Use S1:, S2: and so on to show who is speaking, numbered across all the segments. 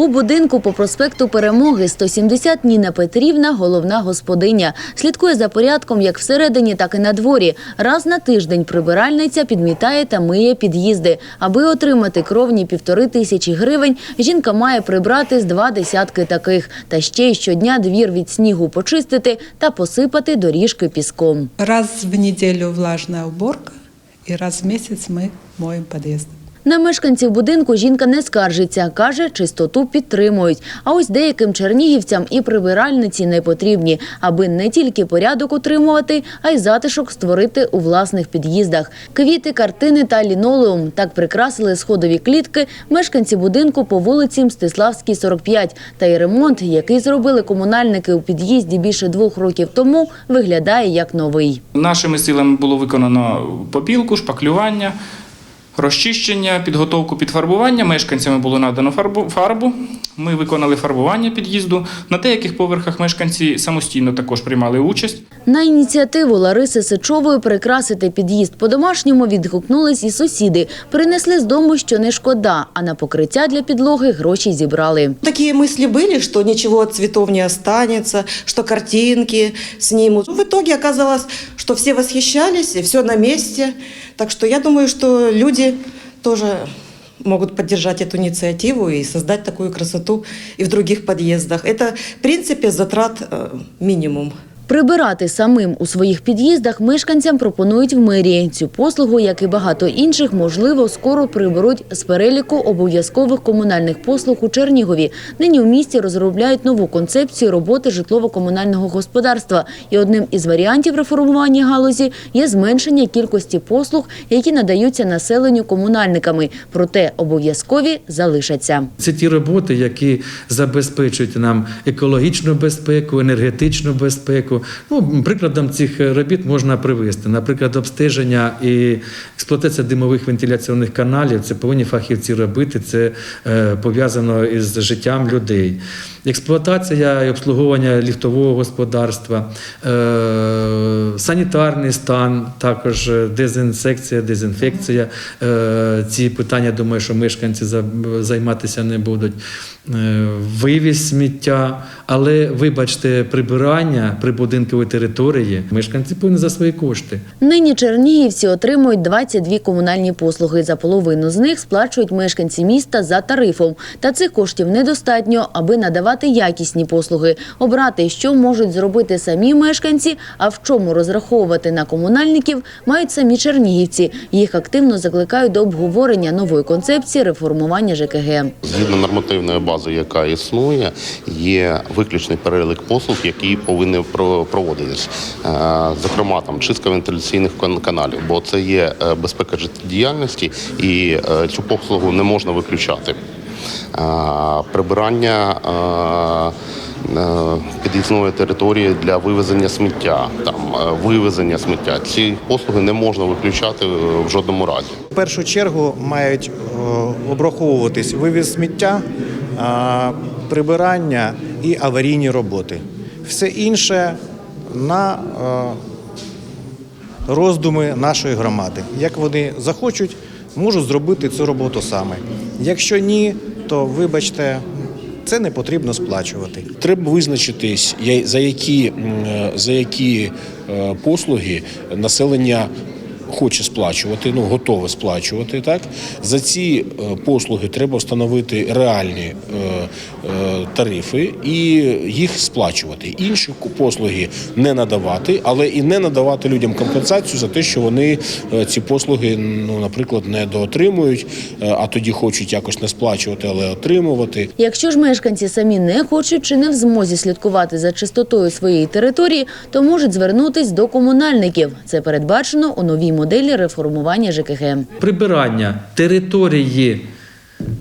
S1: У будинку по проспекту Перемоги 170 Ніна Петрівна, головна господиня. Слідкує за порядком як всередині, так і на дворі. Раз на тиждень прибиральниця підмітає та миє під'їзди. Аби отримати кровні півтори тисячі гривень, жінка має прибрати з два десятки таких. Та ще й щодня двір від снігу почистити та посипати доріжки піском.
S2: Раз в неделю влажная уборка, и раз в месяц мы моем подъезд.
S1: На мешканців будинку жінка не скаржиться. Каже, чистоту підтримують. А ось деяким чернігівцям і прибиральниці не потрібні, аби не тільки порядок утримувати, а й затишок створити у власних під'їздах. Квіти, картини та лінолеум так прикрасили сходові клітки мешканці будинку по вулиці Мстиславській, 45. Та й ремонт, який зробили комунальники у під'їзді більше двох років тому, виглядає як новий.
S3: Нашими силами було виконано попілку, шпаклювання, розчищення, підготовку під фарбування. Мешканцями було надано фарбу. фарбу. Ми виконали фарбування під'їзду. На деяких поверхах мешканці самостійно також приймали участь.
S1: На ініціативу Лариси Сичової прикрасити під'їзд по-домашньому відгукнулись і сусіди. Принесли з дому, що не шкода, а на покриття для підлоги гроші зібрали.
S4: Такие мысли были, что ничего от цветов не останется, что картинки снимут. В итоге оказалось, что все восхищались, и все на месте. Так что я думаю, что люди тоже могут поддержать эту инициативу и создать такую красоту и в других подъездах. Это, в принципе, затрат э, минимум.
S1: Прибирати самим у своїх під'їздах мешканцям пропонують в мерії. Цю послугу, як і багато інших, можливо, скоро приберуть з переліку обов'язкових комунальних послуг у Чернігові. Нині в місті розробляють нову концепцію роботи житлово-комунального господарства. І одним із варіантів реформування галузі є зменшення кількості послуг, які надаються населенню комунальниками. Проте обов'язкові залишаться.
S5: Це ті роботи, які забезпечують нам екологічну безпеку, енергетичну безпеку. Ну, прикладом цих робіт можна привести. Наприклад, обстеження і експлуатація димових вентиляційних каналів. Це повинні фахівці робити. Це е, пов'язано із життям людей. Експлуатація і обслуговування ліфтового господарства, е, санітарний стан, також дезінсекція, дезінфекція. Е, ці питання, думаю, що мешканці займатися не будуть. Е, Вивіз сміття, але вибачте, прибирання прибудинкової території мешканці повинні за свої кошти.
S1: Нині чернігівці отримують 22 комунальні послуги. За половину з них сплачують мешканці міста за тарифом. Та цих коштів недостатньо, аби надавати якісні послуги. Обрати, що можуть зробити самі мешканці, а в чому розраховувати на комунальників, мають самі чернігівці. Їх активно закликають до обговорення нової концепції реформування ЖКГ.
S6: Згідно нормативної бази, яка існує, є виключний перелік послуг, які повинні про- проводитись. Е, Зокрема, там чистка вентиляційних кан- каналів, бо це є е, безпека життєдіяльності, і е, цю послугу не можна виключати. Прибирання. Під'їзної території для вивезення сміття, там вивезення сміття. Ці послуги не можна виключати в жодному разі.
S7: В першу чергу мають обраховуватись вивіз сміття, прибирання і аварійні роботи. Все інше на е, роздуми нашої громади. Як вони захочуть, можуть зробити цю роботу саме. Якщо ні, то вибачте, це не потрібно сплачувати.
S8: Треба визначитись, за які, е, за які е, послуги населення хоче сплачувати, ну готове сплачувати. Так за ці е, послуги треба встановити реальні е, е, тарифи і їх сплачувати. Інші послуги не надавати, але і не надавати людям компенсацію за те, що вони ці послуги, ну наприклад, не доотримують, а тоді хочуть якось не сплачувати, але отримувати.
S1: Якщо ж мешканці самі не хочуть чи не в змозі слідкувати за чистотою своєї території, то можуть звернутись до комунальників. Це передбачено у новій моделі реформування ЖКГ.
S5: Прибирання території,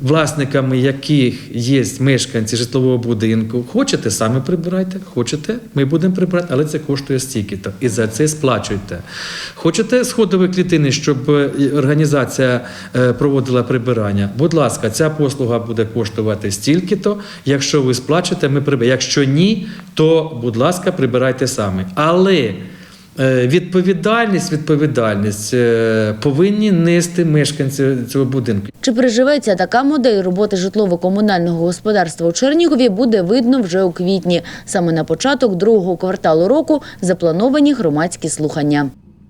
S5: власниками яких є мешканці житлового будинку. Хочете, самі прибирайте, хочете, ми будемо прибирати, але це коштує стільки-то. І за це сплачуйте. Хочете сходові клітини, щоб е, організація е, проводила прибирання? Будь ласка, ця послуга буде коштувати стільки-то. Якщо ви сплачете, ми прибираємо. Якщо ні, то, будь ласка, прибирайте самі. Але Відповідальність, відповідальність е, повинні нести мешканці цього будинку.
S1: Чи приживеться така модель роботи житлово-комунального господарства у Чернігові, буде видно вже у квітні. Саме на початок другого кварталу року заплановані громадські слухання.